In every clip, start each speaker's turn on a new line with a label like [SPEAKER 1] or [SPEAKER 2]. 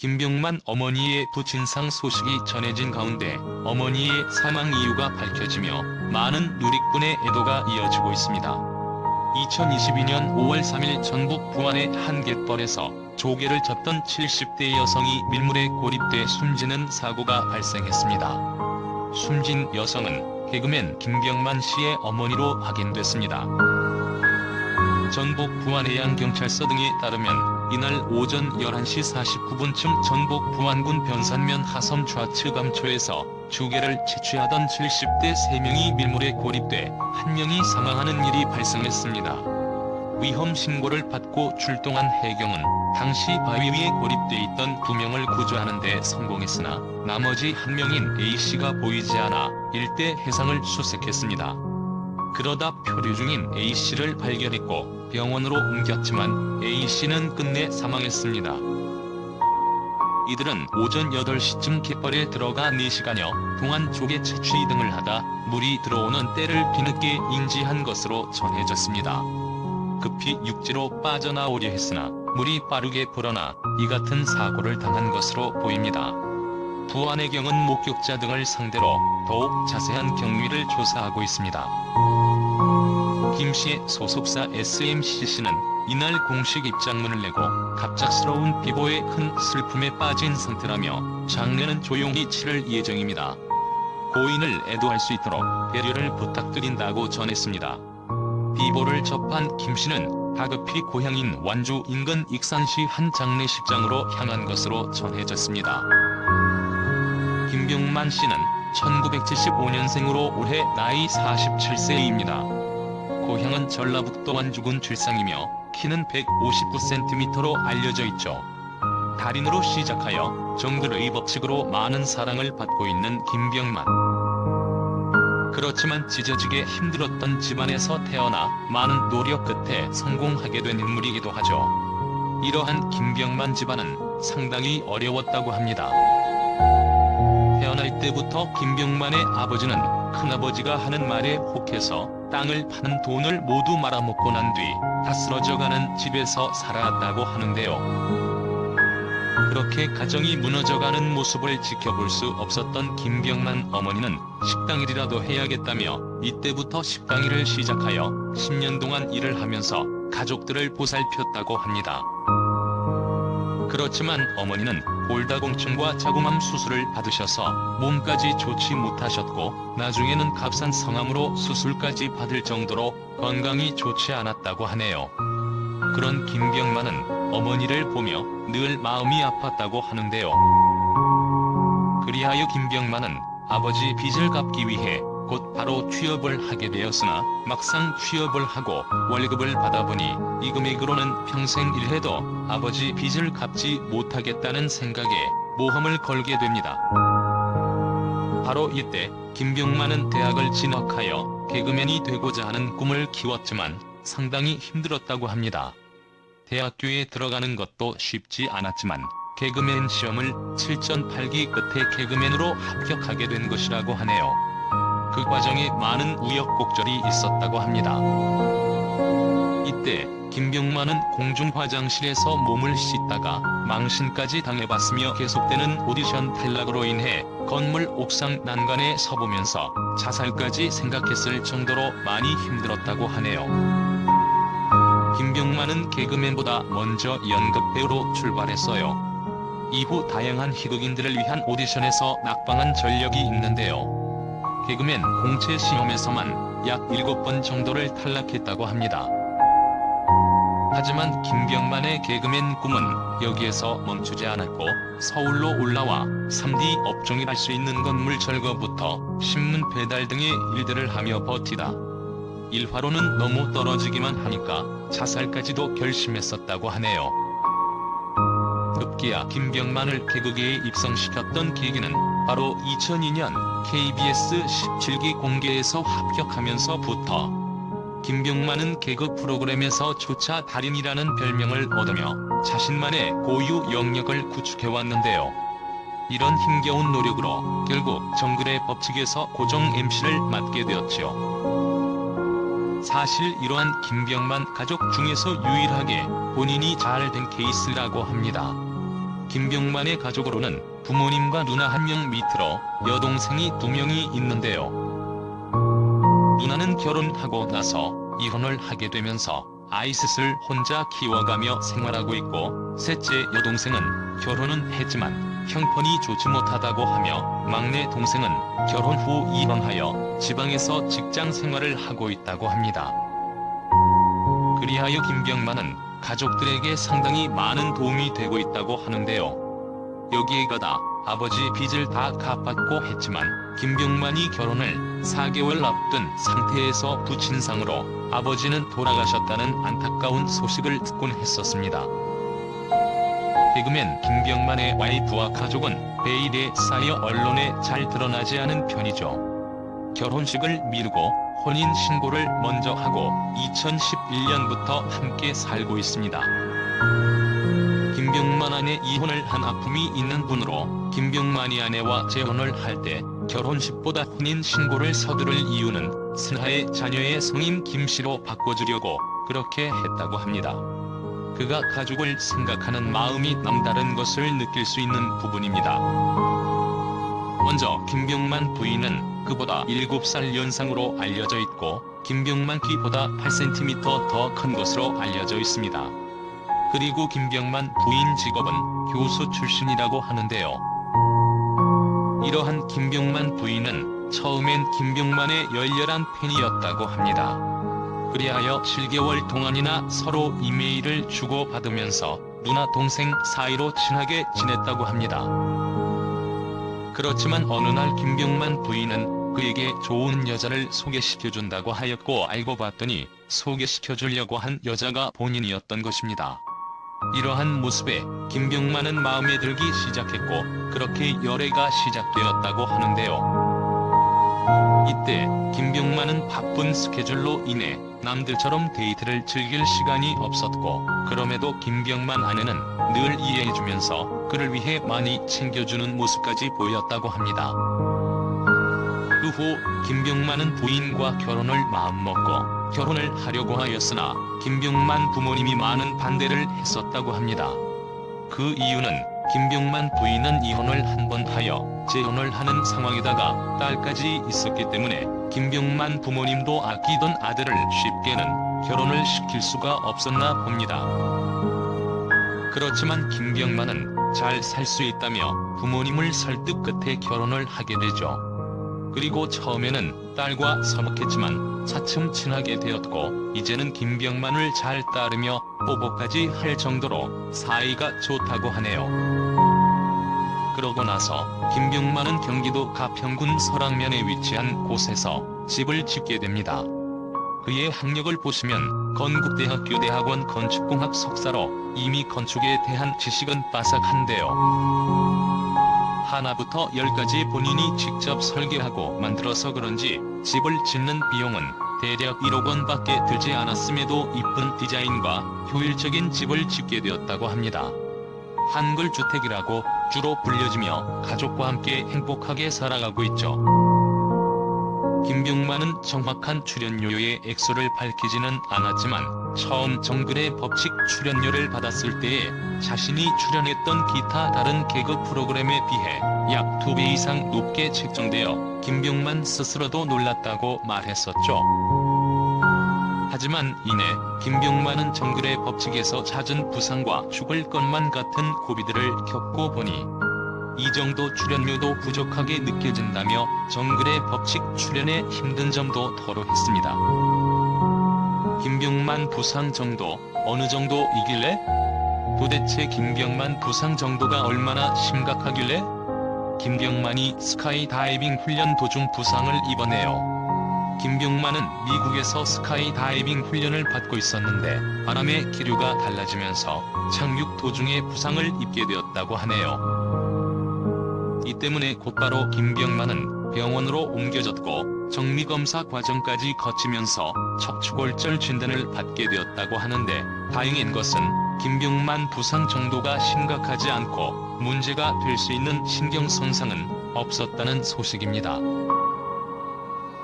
[SPEAKER 1] 김병만 어머니의 부친상 소식이 전해진 가운데 어머니의 사망 이유가 밝혀지며 많은 누리꾼의 애도가 이어지고 있습니다. 2022년 5월 3일 전북 부안의 한 갯벌에서 조개를 잡던 70대 여성이 밀물에 고립돼 숨지는 사고가 발생했습니다. 숨진 여성은 개그맨 김병만 씨의 어머니로 확인됐습니다. 전북 부안해양경찰서 등에 따르면 이날 오전 11시 49분쯤 전북 부안군 변산면 하섬 좌측 감초에서 조개를 채취하던 70대 3명이 밀물에 고립돼 1명이 사망하는 일이 발생했습니다. 위험 신고를 받고 출동한 해경은 당시 바위 위에 고립돼 있던 2명을 구조하는 데 성공했으나 나머지 1명인 A씨가 보이지 않아 일대 해상을 수색했습니다. 그러다 표류 중인 A씨를 발견했고 병원으로 옮겼지만 A씨는 끝내 사망했습니다. 이들은 오전 8시쯤 갯벌에 들어가 4시간여 동안 조개 채취 등을 하다 물이 들어오는 때를 뒤늦게 인지한 것으로 전해졌습니다. 급히 육지로 빠져나오려 했으나 물이 빠르게 불어나 이 같은 사고를 당한 것으로 보입니다. 부안해경은 목격자 등을 상대로 더욱 자세한 경위를 조사하고 있습니다. 김 씨의 소속사 SMCC는 이날 공식 입장문을 내고 갑작스러운 비보에 큰 슬픔에 빠진 상태라며 장례는 조용히 치를 예정입니다. 고인을 애도할 수 있도록 배려를 부탁드린다고 전했습니다. 비보를 접한 김 씨는 다급히 고향인 완주 인근 익산시 한 장례식장으로 향한 것으로 전해졌습니다. 김병만 씨는 1975년생으로 올해 나이 47세입니다. 고향은 전라북도 완주군 출생이며 키는 159cm로 알려져 있죠. 달인으로 시작하여 정글의 법칙으로 많은 사랑을 받고 있는 김병만. 그렇지만 찢어지게 힘들었던 집안에서 태어나 많은 노력 끝에 성공하게 된 인물이기도 하죠. 이러한 김병만 집안은 상당히 어려웠다고 합니다. 태어날 때부터 김병만의 아버지는 큰아버지가 하는 말에 혹해서 땅을 파는 돈을 모두 말아먹고 난 뒤 다 쓰러져가는 집에서 살아왔다고 하는데요. 그렇게 가정이 무너져가는 모습을 지켜볼 수 없었던 김병만 어머니는 식당 일이라도 해야겠다며 이때부터 식당 일을 시작하여 10년 동안 일을 하면서 가족들을 보살폈다고 합니다. 그렇지만 어머니는 골다공증과 자궁암 수술을 받으셔서 몸까지 좋지 못하셨고 나중에는 값싼 성함으로 수술까지 받을 정도로 건강이 좋지 않았다고 하네요. 그런 김병만은 어머니를 보며 늘 마음이 아팠다고 하는데요. 그리하여 김병만은 아버지 빚을 갚기 위해 곧 바로 취업을 하게 되었으나 막상 취업을 하고 월급을 받아보니 이 금액으로는 평생 일해도 아버지 빚을 갚지 못하겠다는 생각에 모험을 걸게 됩니다. 바로 이때 김병만은 대학을 진학하여 개그맨이 되고자 하는 꿈을 키웠지만 상당히 힘들었다고 합니다. 대학교에 들어가는 것도 쉽지 않았지만 개그맨 시험을 7전 8기 끝에 개그맨으로 합격하게 된 것이라고 하네요. 그 과정에 많은 우여곡절이 있었다고 합니다. 이때 김병만은 공중 화장실에서 몸을 씻다가 망신까지 당해봤으며 계속되는 오디션 탈락으로 인해 건물 옥상 난간에 서보면서 자살까지 생각했을 정도로 많이 힘들었다고 하네요. 김병만은 개그맨보다 먼저 연극 배우로 출발했어요. 이후 다양한 희극인들을 위한 오디션에서 낙방한 전력이 있는데요. 개그맨 공채 시험에서만 약 7번 정도를 탈락했다고 합니다. 하지만 김병만의 개그맨 꿈은 여기에서 멈추지 않았고 서울로 올라와 3D 업종이 할 수 있는 건물 철거부터 신문 배달 등의 일들을 하며 버티다. 일화로는 너무 떨어지기만 하니까 자살까지도 결심했었다고 하네요. 급기야 김병만을 개그계에 입성시켰던 계기는 바로 2002년 KBS 17기 공개에서 합격하면서부터 김병만은 개그 프로그램에서 조차 달인이라는 별명을 얻으며 자신만의 고유 영역을 구축해왔는데요. 이런 힘겨운 노력으로 결국 정글의 법칙에서 고정 MC를 맡게 되었죠. 사실 이러한 김병만 가족 중에서 유일하게 본인이 잘 된 케이스라고 합니다. 김병만의 가족으로는 부모님과 누나 한 명 밑으로 여동생이 두 명이 있는데요. 누나는 결혼하고 나서 이혼을 하게 되면서 아이셋을 혼자 키워가며 생활하고 있고 셋째 여동생은 결혼은 했지만 형편이 좋지 못하다고 하며 막내 동생은 결혼 후 이혼하여 지방에서 직장 생활을 하고 있다고 합니다. 그리하여 김병만은 가족들에게 상당히 많은 도움이 되고 있다고 하는데요. 여기에 가다 아버지 빚을 다 갚았고 했지만 김병만이 결혼을 4개월 앞둔 상태에서 부친상으로 아버지는 돌아가셨다는 안타까운 소식을 듣곤 했었습니다. 개그맨 김병만의 와이프와 가족은 베일에 쌓여 언론에 잘 드러나지 않은 편이죠. 결혼식을 미루고 혼인 신고를 먼저 하고 2011년부터 함께 살고 있습니다. 김병만 아내 이혼을 한 아픔이 있는 분으로 김병만이 아내와 재혼을 할 때 결혼식보다 혼인 신고를 서두를 이유는 신하의 자녀의 성인 김씨로 바꿔주려고 그렇게 했다고 합니다. 그가 가족을 생각하는 마음이 남다른 것을 느낄 수 있는 부분입니다. 먼저 김병만 부인은 그보다 7살 연상으로 알려져 있고 김병만 키보다 8cm 더 큰 것으로 알려져 있습니다. 그리고 김병만 부인 직업은 교수 출신이라고 하는데요. 이러한 김병만 부인은 처음엔 김병만의 열렬한 팬이었다고 합니다. 그리하여 7개월 동안이나 서로 이메일을 주고받으면서 누나 동생 사이로 친하게 지냈다고 합니다. 그렇지만 어느 날 김병만 부인은 그에게 좋은 여자를 소개시켜준다고 하였고 알고 봤더니 소개시켜주려고 한 여자가 본인이었던 것입니다. 이러한 모습에 김병만은 마음에 들기 시작했고 그렇게 열애가 시작되었다고 하는데요. 이때 김병만은 바쁜 스케줄로 인해 남들처럼 데이트를 즐길 시간이 없었고 그럼에도 김병만 아내는 늘 이해해주면서 그를 위해 많이 챙겨주는 모습까지 보였다고 합니다. 그 후 김병만은 부인과 결혼을 마음먹고 결혼을 하려고 하였으나 김병만 부모님이 많은 반대를 했었다고 합니다. 그 이유는 김병만 부인은 이혼을 한 번 하여 재혼을 하는 상황에다가 딸까지 있었기 때문에 김병만 부모님도 아끼던 아들을 쉽게는 결혼을 시킬 수가 없었나 봅니다. 그렇지만 김병만은 잘 살 수 있다며 부모님을 설득 끝에 결혼을 하게 되죠. 그리고 처음에는 딸과 서먹했지만 차츰 친하게 되었고 이제는 김병만을 잘 따르며 뽀뽀까지 할 정도로 사이가 좋다고 하네요. 그러고 나서 김병만은 경기도 가평군 설악면에 위치한 곳에서 집을 짓게 됩니다. 그의 학력을 보시면 건국대학교 대학원 건축공학 석사로 이미 건축에 대한 지식은 빠삭한데요. 하나부터 열까지 본인이 직접 설계하고 만들어서 그런지 집을 짓는 비용은 대략 1억 원밖에 들지 않았음에도 이쁜 디자인과 효율적인 집을 짓게 되었다고 합니다. 한글 주택이라고 주로 불려지며 가족과 함께 행복하게 살아가고 있죠. 김병만은 정확한 출연료의 액수를 밝히지는 않았지만 처음 정글의 법칙 출연료를 받았을 때에 자신이 출연했던 기타 다른 개그 프로그램에 비해 약 두 배 이상 높게 책정되어 김병만 스스로도 놀랐다고 말했었죠. 하지만 이내 김병만은 정글의 법칙에서 잦은 부상과 죽을 것만 같은 고비들을 겪고 보니 이 정도 출연료도 부족하게 느껴진다며 정글의 법칙 출연에 힘든 점도 토로했습니다. 김병만 부상 정도 어느 정도 이길래? 도대체 김병만 부상 정도가 얼마나 심각하길래? 김병만이 스카이 다이빙 훈련 도중 부상을 입어내요. 김병만은 미국에서 스카이 다이빙 훈련을 받고 있었는데 바람의 기류가 달라지면서 착륙 도중에 부상을 입게 되었다고 하네요. 이 때문에 곧바로 김병만은 병원으로 옮겨졌고 정밀검사 과정까지 거치면서 척추골절 진단을 받게 되었다고 하는데 다행인 것은 김병만 부상 정도가 심각하지 않고 문제가 될 수 있는 신경 손상은 없었다는 소식입니다.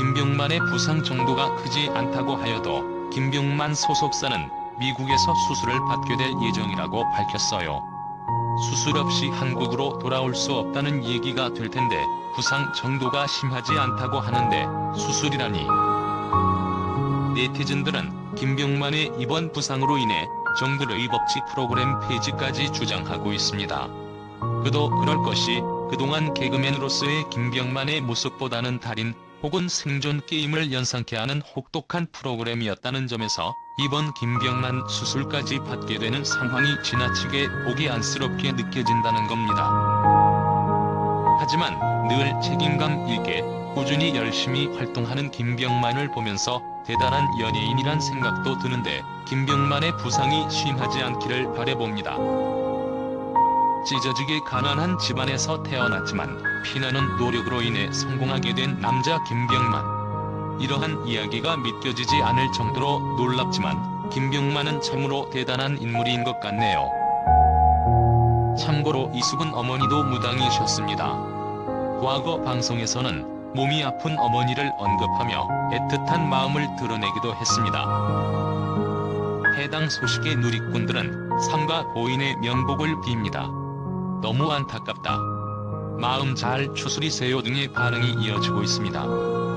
[SPEAKER 1] 김병만의 부상 정도가 크지 않다고 하여도 김병만 소속사는 미국에서 수술을 받게 될 예정이라고 밝혔어요. 수술 없이 한국으로 돌아올 수 없다는 얘기가 될 텐데 부상 정도가 심하지 않다고 하는데 수술이라니. 네티즌들은 김병만의 이번 부상으로 인해 정글의법칙 프로그램 폐지까지 주장하고 있습니다. 그도 그럴 것이 그동안 개그맨으로서의 김병만의 모습보다는 달인 혹은 생존 게임을 연상케 하는 혹독한 프로그램이었다는 점에서 이번 김병만 수술까지 받게 되는 상황이 지나치게 보기 안쓰럽게 느껴진다는 겁니다. 하지만 늘 책임감 있게 꾸준히 열심히 활동하는 김병만을 보면서 대단한 연예인이란 생각도 드는데 김병만의 부상이 심하지 않기를 바라봅니다. 찢어지게 가난한 집안에서 태어났지만 피나는 노력으로 인해 성공하게 된 남자 김병만. 이러한 이야기가 믿겨지지 않을 정도로 놀랍지만 김병만은 참으로 대단한 인물인 것 같네요. 참고로 이숙은 어머니도 무당이셨습니다. 과거 방송에서는 몸이 아픈 어머니를 언급하며 애틋한 마음을 드러내기도 했습니다. 해당 소식의 누리꾼들은 삼가 고인의 명복을 빕니다. 너무 안타깝다. 마음 잘 추스리세요 등의 반응이 이어지고 있습니다.